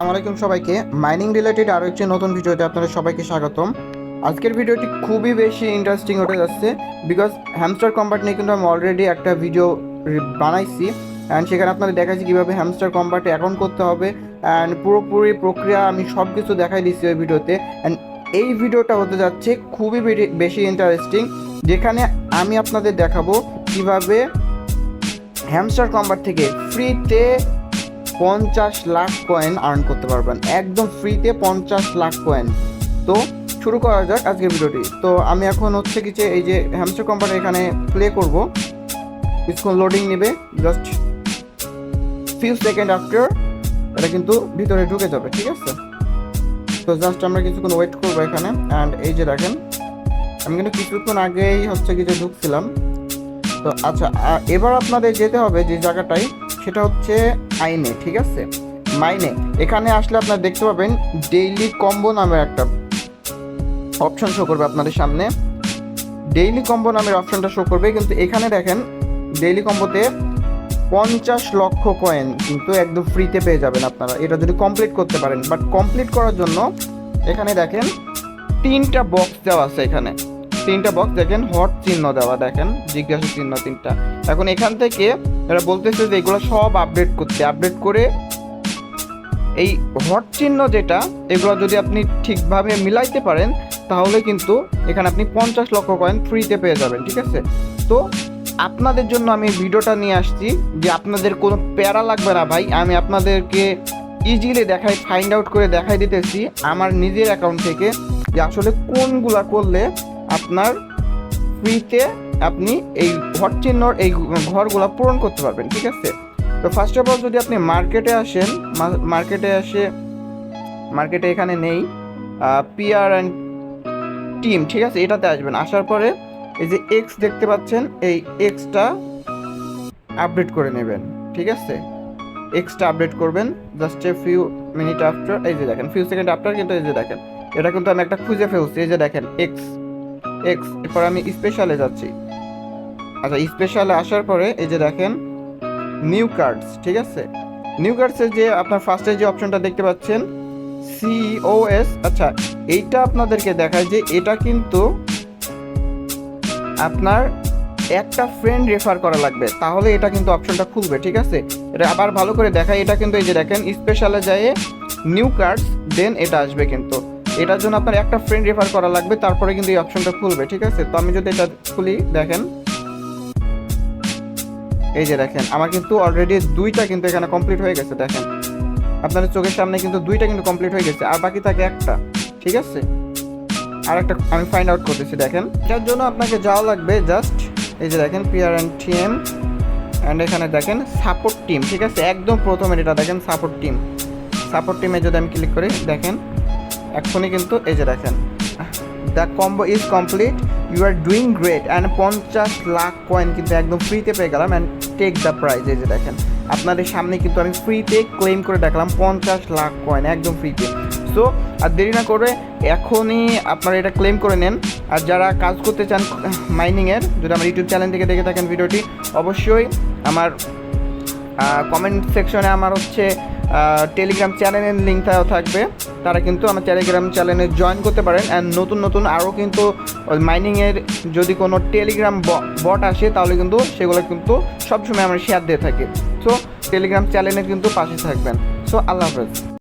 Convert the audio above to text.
আসসালামু আলাইকুম সবাইকে। মাইনিং রিলেটেড আরও একটি নতুন ভিডিওতে আপনাদের সবাইকে স্বাগতম। আজকের ভিডিওটি খুবই বেশি ইন্টারেস্টিং হতে যাচ্ছে বিকজ হ্যামস্টার কম্বাট নিয়ে কিন্তু আমি অলরেডি একটা ভিডিও বানাইছি অ্যান্ড সেখানে আপনাদের দেখাচ্ছি কীভাবে হ্যামস্টার কম্বাটে অ্যাকাউন্ট করতে হবে অ্যান্ড পুরোপুরি প্রক্রিয়া আমি সব কিছু দেখাই দিচ্ছি ওই ভিডিওতে অ্যান্ড এই ভিডিওটা হতে যাচ্ছে খুবই বেশি ইন্টারেস্টিং যেখানে আমি আপনাদের দেখাবো কীভাবে হ্যামস্টার কম্বাট থেকে ফ্রিতে পঞ্চাশ লাখ কয়েন আর্ন করতে পারবেন। একদম ফ্রিতে পঞ্চাশ লাখ কয়েন তো শুরু করা যাক আজকের ভিডিওটি। তো আমি এখন হচ্ছে কি এই যে হ্যামস্টার কোম্পানি এখানে প্লে করব। কিছুক্ষণ লোডিং নেবে জাস্ট ফিউ সেকেন্ড আফটার এটা কিন্তু ভিতরে ঢুকে যাবে, ঠিক আছে? তো জাস্ট আমরা কিছুক্ষণ ওয়েট করব এখানে। অ্যান্ড এই যে দেখেন, আমি কিন্তু কিছুক্ষণ আগেই হচ্ছে কি যে ঢুকছিলাম। তো আচ্ছা এবার আপনাদের যেতে হবে যে জায়গাটায় সেটা হচ্ছে আইনে ঠিক আছে? মাইনে, এখানে আসলে আপনারা দেখতে পাবেন ডেইলি কম্বো নামের একটা অপশন শো করবে আপনাদের সামনে। ডেইলি কম্বো নামের অপশনটা শো করবে, কিন্তু এখানে দেখেন ডেইলি কম্বোতে পঞ্চাশ লক্ষ কয়েন কিন্তু একদম ফ্রিতে পেয়ে যাবেন আপনারা। এটা যদি কমপ্লিট করতে পারেন বাট কমপ্লিট করার জন্য এখানে দেখেন তিনটা বক্স দেওয়া আছে এখানে। তিনটা বক্স দেখেন হট চিহ্ন দেওয়া, দেখেন, জিজ্ঞাসা চিহ্ন তিনটা। এখন এখান থেকে এরা বলতেছে যে এগুলো সব আপডেট করতে। আপডেট করে এই হট চিহ্ন যেটা, এগুলো যদি আপনি ঠিকভাবে মিলাইতে পারেন, তাহলে কিন্তু এখানে আপনি পঞ্চাশ লক্ষ কয়েন ফ্রিতে পেয়ে যাবেন, ঠিক আছে? তো আপনাদের জন্য আমি ভিডিওটা নিয়ে আসছি যে আপনাদের কোনো প্যারা লাগবে না ভাই। আমি আপনাদেরকে ইজিলি দেখাই ফাইন্ড আউট করে দেখাই দিতেছি আমার নিজের অ্যাকাউন্ট থেকে যে আসলে কোনগুলা করলে আপনার ফ্রিতে আপনি এই ঘর চিহ্নর এই ঘরগুলো পূরণ করতে পারবেন, ঠিক আছে? তো ফার্স্ট অফ অল যদি আপনি মার্কেটে আসেন মার্কেটে আসে মার্কেটে এখানে নেই পিআর অ্যান্ড টিম ঠিক আছে? এটাতে আসবেন। আসার পরে এই যে এক্স দেখতে পাচ্ছেন, এই এক্সটা আপডেট করে নেবেন, ঠিক আছে? এক্সটা আপডেট করবেন just a few minute after এই যে দেখেন ফিউ সেকেন্ড আফটার কিন্তু এই যে দেখেন, এটা কিন্তু আমি একটা খুঁজে ফেলছি, এই যে দেখেন এক্স এক্স এরপর আমি স্পেশালে যাচ্ছি। আচ্ছা স্পেশালে আসার পরে, এই যে দেখেন নিউ কার্ডস ঠিক আছে? নিউ কার্ডসের যে আপনার ফার্স্টে যে অপশনটা দেখতে পাচ্ছেন সিওএস আচ্ছা এইটা আপনাদেরকে দেখায় যে এটা কিন্তু আপনার একটা ফ্রেন্ড রেফার করা লাগবে। তাহলে এটা কিন্তু অপশনটা খুলবে, ঠিক আছে? এটা আবার ভালো করে দেখায়, এটা কিন্তু এই যে দেখেন স্পেশালে যায় নিউ কার্ডস দেন এটা আসবে কিন্তু। এটার জন্য আপনার একটা ফ্রেন্ড রেফার করা লাগবে, তারপরে কিন্তু এই অপশনটা খুলবে, ঠিক আছে? তো আমি যদি এটা খুলি, দেখেন। এই যে দেখেন, আমার কিন্তু অলরেডি দুইটা কিন্তু এখানে কমপ্লিট হয়ে গেছে, দেখেন। আপনাদের চোখের সামনে কিন্তু দুইটা কিন্তু কমপ্লিট হয়ে গেছে, আর বাকি থাকে একটা, ঠিক আছে? আর একটা আমি ফাইন্ড আউট করতেছি, দেখেন। এটার জন্য আপনাকে যাওয়া লাগবে জাস্ট এই যে দেখেন পিআর অ্যান্ড টিএম অ্যান্ড এখানে দেখেন সাপোর্ট টিম ঠিক আছে? একদম প্রথমে এটা, দেখেন সাপোর্ট টিম সাপোর্ট টিমে যদি আমি ক্লিক করি, দেখেন। এখনই কিন্তু এই যে দেখেন the combo is complete you are doing great and পঞ্চাশ লাখ কয়েন কিন্তু একদম ফ্রিতে পেয়ে গেলাম অ্যান্ড টেক দ্য প্রাইজ এই যে দেখেন। আপনাদের সামনে কিন্তু আমি ফ্রিতে ক্লেম করে দেখলাম পঞ্চাশ লাখ কয়েন একদম ফ্রিতে সো আর দেরি না করে এখনই আপনারা এটা ক্লেম করে নেন, আর যারা কাজ করতে চান মাইনিংয়ের যদি আমার ইউটিউব চ্যানেল থেকে দেখে থাকেন ভিডিওটি অবশ্যই আমার কমেন্ট সেকশনে আমার হচ্ছে টেলিগ্রাম চ্যানেলের লিঙ্কটাও থাকবে। তারা কিন্তু আমার টেলিগ্রাম চ্যানেলে জয়েন করতে পারেন। অ্যান্ড নতুন নতুন আরও কিন্তু মাইনিংয়ের যদি কোনো টেলিগ্রাম বট আসে, তাহলে কিন্তু সেগুলো কিন্তু সবসময় আমরা শেয়ার দিয়ে থাকি। সো টেলিগ্রাম চ্যানেলে কিন্তু পাশে থাকবেন। সো আল্লাহ হাফেজ।